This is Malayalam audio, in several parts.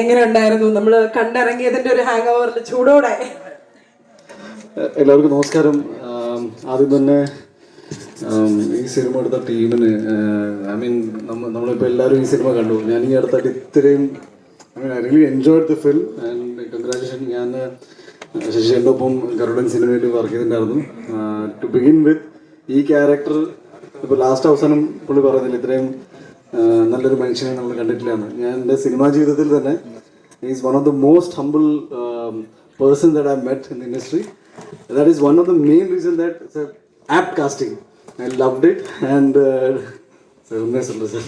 എങ്ങനെ ഉണ്ടായിരുന്നു നമ്മൾ കണ്ടിറങ്ങിയതിന്റെ ഒരു ഹാങ് ചൂടോടെ. എല്ലാവർക്കും നമസ്കാരം. ആദ്യം തന്നെ ഈ സിനിമ എടുത്ത ടീമിന് ഐ മീൻ നമ്മളിപ്പോൾ എല്ലാവരും ഈ സിനിമ കണ്ടു. ഞാൻ ഈ അടുത്തായിട്ട് ഇത്രയും I mean I really enjoy the film and congratulation ഞാൻ ശശിയുടെ ഒപ്പം ഗരുഡൻ സിനിമയിൽ വർക്ക് ചെയ്തിട്ടുണ്ടായിരുന്നു. ടു ബിഗിൻ വിത്ത് ഈ ക്യാരക്ടർ ഇപ്പോൾ ലാസ്റ്റ് അവസാനം പുള്ളി പറയുന്നില്ല ഇത്രയും നല്ലൊരു മനുഷ്യനെ നമ്മൾ കണ്ടിട്ടില്ല എന്ന് ഞാൻ എന്റെ സിനിമാ ജീവിതത്തിൽ തന്നെ is one of the most humble person that I met in industry it's a apt casting. I loved it and uh, so nice of sir.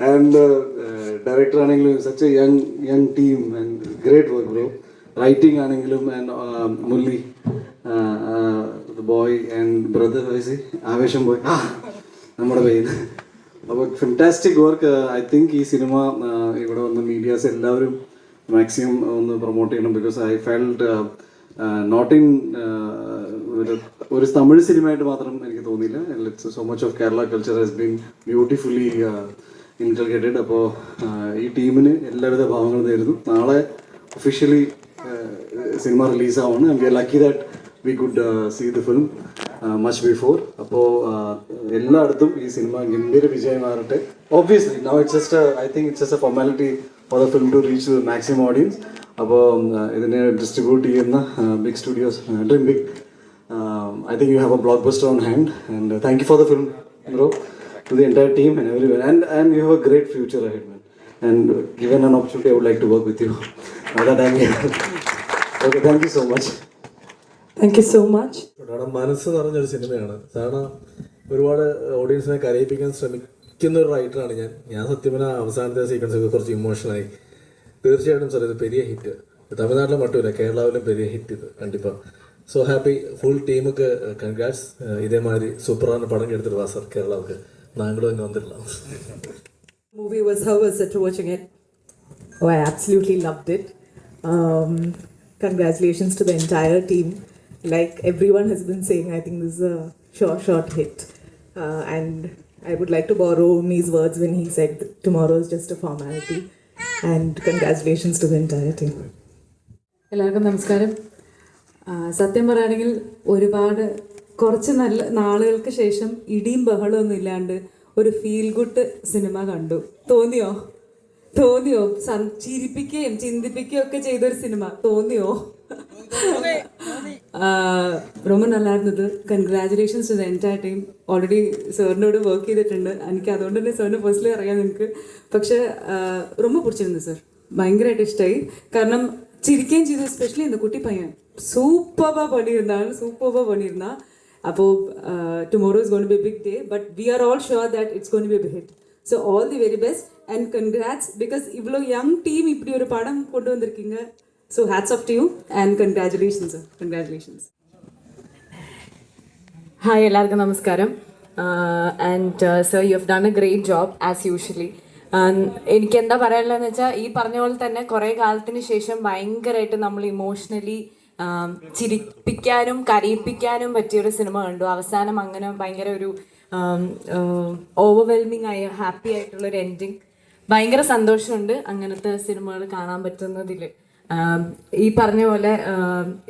and uh, uh, director ആണെങ്കിലും such a young young team and great work bro. Writing ആണെങ്കിലും uh, മുല്ലി uh, uh, and brother I say ആവേശം ആ നമ്മുടെ പേര് അപ്പോൾ ഫിന്റാസ്റ്റിക് വർക്ക് ഐ തിങ്ക് ഈ സിനിമ ഇവിടെ വന്ന മീഡിയാസ് എല്ലാവരും മാക്സിമം ഒന്ന് പ്രൊമോട്ട് ചെയ്യണം because I felt not in ഒരു തമിഴ് സിനിമയായിട്ട് മാത്രം എനിക്ക് തോന്നിയില്ല. So much of Kerala culture has been beautifully inculcated അപ്പോൾ ഈ ടീമിന് എല്ലാവിധ ഭാവങ്ങളും നേരുന്നു. നാളെ officially cinema റിലീസാവാണ് and we lucky that we could see the film much before അപ്പോൾ എല്ലായിടത്തും ഈ സിനിമ ഗംഭീര വിജയമാകട്ടെ obviously now it's just I think it's just a formality for the film to reach maximum audience അപ്പോൾ ഇതിനെ ഡിസ്ട്രിബ്യൂട്ട് ചെയ്യുന്ന big studios dream big I think you have a blockbuster on hand and thank you for the film bro to the entire team and everyone and and you have a great future ahead man and given an opportunity I would like to work with you. that I'm here. okay, thank you so much. Thank you so much മനസ്സ് നിറഞ്ഞൊരു സിനിമയാണ്. കാരണം ഒരുപാട് ഓഡിയൻസിനെ കരയിപ്പിക്കാൻ ശ്രമിക്കുന്ന ഒരു റൈറ്ററാണ് ഞാൻ ഞാൻ സത്യമന അവസാനത്തെ സീക്വൻസ് ഒക്കെ കുറച്ച് ഇമോഷണലായി തീർച്ചയായിട്ടും സാർ ഇത് പെരിയ ഹിറ്റ് തമിഴ്നാട്ടിലും മട്ടുമില്ല കേരളാവിലും പെരിയ ഹിറ്റ് ഇത് കണ്ടിപ്പാ. സോ ഹാപ്പി ഫുൾ ടീമൊക്കെ കൺഗ്രാറ്റ്സ് ഇതേമാതിരി സൂപ്പറാണ് പടം എടുത്തിട്ട് വാ സാർ കേരളാവുക്ക്. നാങ്ങളും ഇങ്ങനെ വന്നിട്ടുള്ള movie was how was it watching it oh I absolutely loved it congratulations to the entire team like everyone has been saying i think this is a short short hit uh, and i would like to borrow Omi's words when he said tomorrow is just a formality and congratulations to the entire team എല്ലാവർക്കും നമസ്കാരം സത്യം പറയുകയാണെങ്കിൽ ഒരുപാട് കുറച്ച് നല്ല നാളുകൾക്ക് ശേഷം ഇടിയും ബഹളമൊന്നും ഇല്ലാണ്ട് ഒരു ഫീൽ ഗുഡ് സിനിമ കണ്ടു തോന്നിയോ തോന്നിയോ ചിരിപ്പിക്കുകയും ചിന്തിപ്പിക്കുകയും ഒക്കെ ചെയ്തൊരു സിനിമ തോന്നിയോ Uh, ரொம்ப நல்லா ഇരുന്നത് congratulations to the entire team already സാറിനോട് വർക്ക് ചെയ്തിട്ടുണ്ട്. എനിക്ക് അതുകൊണ്ട് തന്നെ സാറിന് പേഴ്സണലി അറിയാം നിങ്ങൾക്ക് പക്ഷെ uh, ரொம்ப പിടിച്ചിരുന്നു സാർ ഭയങ്കരമായിട്ട് ഇഷ്ടമായി. കാരണം ചിരിക്കുകയും ചെയ്തു എസ്പെഷ്യലി എന്താ കുട്ടി പയ്യൻ. സൂപ്പർവാ പണിയിരുന്നാൽ സൂപ്പർവാ പണിയിരുന്ന. അപ്പോൾ tomorrow is gonna be big day but we are all sure that it's gonna be be hit so all the very best and congrats because இவ்வளோ യങ് ടീം இப்படி ഒരു പടം கொண்டு So hats off to you and congratulations, sir. Congratulations. Hi എല്ലാവർക്കും നമസ്കാരം. And sir you have done a great job as usually എനിക്ക് എന്താ പറയാനുള്ളതെന്ന് വെച്ചാൽ ഈ പറഞ്ഞ പോലെ തന്നെ കുറേ കാലത്തിന് ശേഷം ഭയങ്കരമായിട്ട് നമ്മൾ ഇമോഷണലി ചിരിപ്പിക്കാനും കരയിപ്പിക്കാനും പറ്റിയൊരു സിനിമ കണ്ടു. അവസാനം അങ്ങനെ ഭയങ്കര ഒരു ഓവർവെൽമിങ് ആയ ഹാപ്പി ആയിട്ടുള്ളൊരു എൻഡിങ് ഭയങ്കര സന്തോഷമുണ്ട് അങ്ങനത്തെ സിനിമകൾ കാണാൻ പറ്റുന്നതിൽ ഈ പറഞ്ഞ പോലെ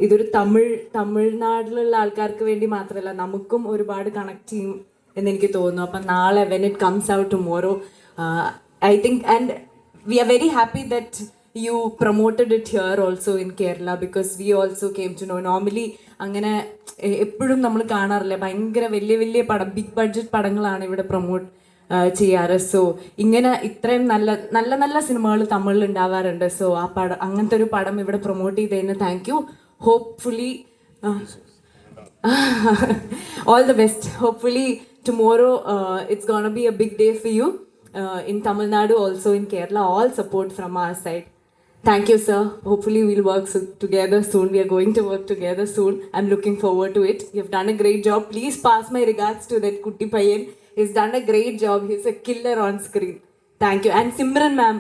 ഇതൊരു തമിഴ് തമിഴ്നാട്ടിലുള്ള ആൾക്കാർക്ക് വേണ്ടി മാത്രമല്ല നമുക്കും ഒരുപാട് കണക്ട് ചെയ്യും എന്ന് എനിക്ക് തോന്നുന്നു. അപ്പം നാളെ when it comes out tomorrow I think and we are very happy that you promoted it here also in Kerala because we also came to know normally അങ്ങനെ എപ്പോഴും നമ്മൾ കാണാറില്ല? ഭയങ്കര വലിയ വലിയ പടം ബിഗ് ബഡ്ജറ്റ് പടങ്ങളാണ് ഇവിടെ പ്രൊമോട്ട് ചെയ്യാറ് സോ ഇങ്ങനെ ഇത്രയും നല്ല നല്ല നല്ല സിനിമകൾ തമിഴിൽ ഉണ്ടാവാറുണ്ട് സോ ആ പടം അങ്ങനത്തെ ഒരു പടം ഇവിടെ പ്രൊമോട്ട് ചെയ്തതിന് thank you hopefully. Hopefully, tomorrow uh, it's gonna be a big day for you uh, in Tamil Nadu, also in Kerala. All support from our side. Thank you, sir. Hopefully, we'll work so- together soon. We are going to work together soon. I'm looking forward to it. You've done a great job. Please pass my regards to that Kutti Payan. He's done a great job. He's a killer on screen. Thank you. And Simran, ma'am,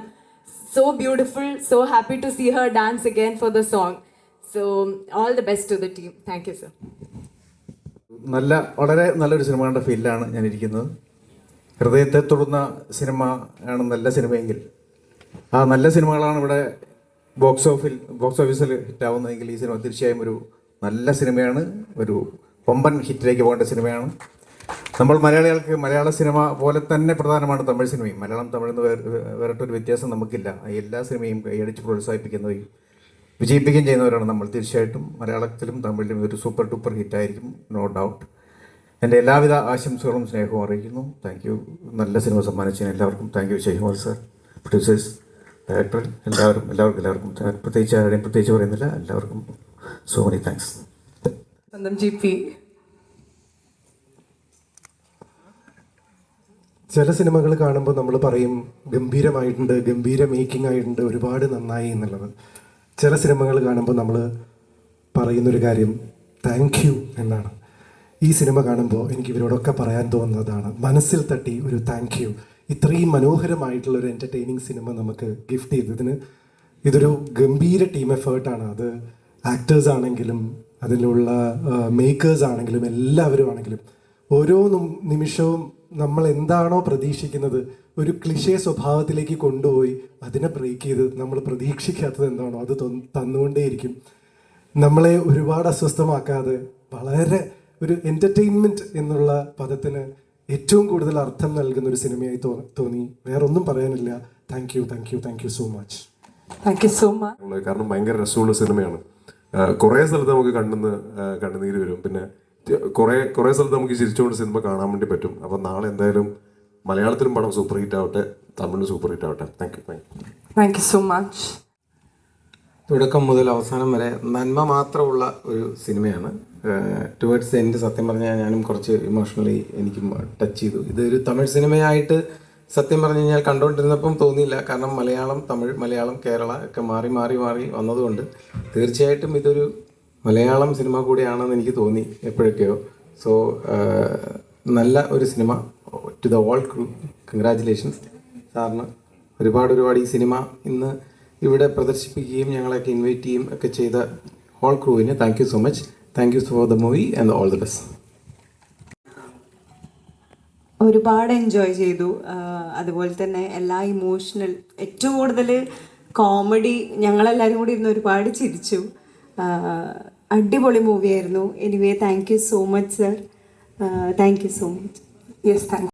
so beautiful. So happy to see her dance again for the song. So, all the best to the team. Thank you, sir. നല്ല വളരെ നല്ലൊരു സിനിമ കണ്ട ഫീലിലാണ് ഞാൻ ഇരിക്കുന്നത് ഹൃദയത്തെ തൊടുന്ന സിനിമ ആണ് നല്ല സിനിമയെങ്കിൽ ആ നല്ല സിനിമകളാണ് ഇവിടെ ബോക്സ് ഓഫിൽ ബോക്സ് ഓഫീസിൽ ഹിറ്റാവുന്നതെങ്കിൽ ഈ സിനിമ തീർച്ചയായും ഒരു നല്ല സിനിമയാണ് ഒരു കൊമ്പൻ ഹിറ്റിലേക്ക് പോകേണ്ട സിനിമയാണ് നമ്മൾ മലയാളികൾക്ക് മലയാള സിനിമ പോലെ തന്നെ പ്രധാനമാണ് തമിഴ് സിനിമയും. മലയാളം തമിഴ് എന്ന് വേറെ വേറിട്ടൊരു വ്യത്യാസം നമുക്കില്ല. എല്ലാ സിനിമയും കൈയടിച്ച് പ്രോത്സാഹിപ്പിക്കുന്നവയും വിജയിപ്പിക്കുകയും ചെയ്യുന്നവരാണ് നമ്മൾ. തീർച്ചയായിട്ടും മലയാളത്തിലും തമിഴിലും ഒരു സൂപ്പർ ഡൂപ്പർ ഹിറ്റായിരിക്കും നോ ഡൗട്ട്. എന്റെ എല്ലാവിധ ആശംസകളും സ്നേഹവും അറിയിക്കുന്നു. താങ്ക് യു നല്ല സിനിമ സമ്മാനിച്ചതിന് എല്ലാവർക്കും thank you Jaikumar sir producers director എല്ലാവരും എല്ലാവർക്കും എല്ലാവർക്കും പ്രത്യേകിച്ച് ആരുടെയും പ്രത്യേകിച്ച് പറയുന്നില്ല. എല്ലാവർക്കും സോ മെനി താങ്ക്സ് സ്വന്തം ജി പി. ചില സിനിമകൾ കാണുമ്പോൾ നമ്മൾ പറയും ഗംഭീരമായിട്ടുണ്ട് ഗംഭീര മേക്കിംഗ് ആയിട്ടുണ്ട് ഒരുപാട് നന്നായി എന്നുള്ളത്. ചില സിനിമകൾ കാണുമ്പോൾ നമ്മൾ പറയുന്നൊരു കാര്യം താങ്ക് യു എന്നാണ്. ഈ സിനിമ കാണുമ്പോൾ എനിക്ക് ഇവരോടൊക്കെ പറയാൻ തോന്നുന്നതാണ് മനസ്സിൽ തട്ടി ഒരു താങ്ക് യു ഇത്രയും മനോഹരമായിട്ടുള്ള ഒരു എന്റർടൈനിങ് സിനിമ നമുക്ക് ഗിഫ്റ്റ് ചെയ്തതിന് ഇതൊരു ഗംഭീര ടീം എഫേർട്ടാണ് അത് ആക്ടേഴ്സ് ആണെങ്കിലും അതിലുള്ള മേക്കേഴ്സ് ആണെങ്കിലും എല്ലാവരും ആണെങ്കിലും ഓരോ നിമിഷവും നമ്മൾ എന്താണോ പ്രതീക്ഷിക്കുന്നത് ഒരു ക്ലിഷേ സ്വഭാവത്തിലേക്ക് കൊണ്ടുപോയി അതിനെ ബ്രേക്ക് ചെയ്ത് നമ്മൾ പ്രതീക്ഷിക്കാത്തത് എന്താണോ അത് തന്നുകൊണ്ടേയിരിക്കും. നമ്മളെ ഒരുപാട് അസ്വസ്ഥമാക്കാതെ വളരെ ഒരു എന്റർടൈൻമെന്റ് എന്നുള്ള പദത്തിന് ഏറ്റവും കൂടുതൽ അർത്ഥം നൽകുന്ന ഒരു സിനിമയായി തോ- തോന്നി. വേറൊന്നും പറയാനില്ല. Thank you thank you thank you so much thank you so much. കാരണം ഭയങ്കര രസമുള്ള സിനിമയാണ്. കുറേ സ്ഥലത്ത് നമുക്ക് കണ്ണെന്ന് കണ്ണുനീര് വരും. പിന്നെ കുറേ കുറേ സ്ഥലത്ത് നമുക്ക് ചിരിച്ചുകൊണ്ട് സിനിമ കാണാൻ വേണ്ടി പറ്റും. അപ്പം നാളെ എന്തായാലും മലയാളത്തിലും പടം സൂപ്പർ ഹിറ്റ് ആവട്ടെ തമിഴിലും സൂപ്പർ ഹിറ്റ് ആവട്ടെ. Thank you thank you thank you so much തുടക്കം മുതൽ അവസാനം വരെ നന്മ മാത്രമുള്ള ഒരു സിനിമയാണ്. ടുവേർഡ്സ് എന്റെ സത്യം പറഞ്ഞാൽ ഞാനും കുറച്ച് ഇമോഷണലി എനിക്ക് ടച്ച് ചെയ്തു. ഇതൊരു തമിഴ് സിനിമയായിട്ട് സത്യം പറഞ്ഞു കഴിഞ്ഞാൽ കണ്ടുകൊണ്ടിരുന്നപ്പം തോന്നിയില്ല. കാരണം മലയാളം തമിഴ് മലയാളം കേരള ഒക്കെ മാറി മാറി മാറി വന്നതുകൊണ്ട് തീർച്ചയായിട്ടും ഇതൊരു മലയാളം സിനിമ കൂടിയാണെന്ന് എനിക്ക് തോന്നി എപ്പോഴൊക്കെയോ. സോ നല്ല ഒരു cinema. To the all crew congratulations സാറിന് ഒരുപാട് ഒരുപാട് ഈ സിനിമ ഇന്ന് ഇവിടെ പ്രദർശിപ്പിക്കുകയും ഞങ്ങളൊക്കെ ഇൻവൈറ്റ് ചെയ്യും ഒക്കെ ചെയ്ത whole ക്രൂവിന് thank you so much thank you for the movie and all the best ഒരുപാട് എൻജോയ് ചെയ്തു. അതുപോലെ തന്നെ എല്ലാ ഇമോഷണൽ ഏറ്റവും കൂടുതൽ കോമഡി ഞങ്ങളെല്ലാവരും കൂടി ഇന്ന് ഒരുപാട് ചിരിച്ചു. അടിപൊളി മൂവിയായിരുന്നു. Anyway thank you so much sir thank you so much yes thank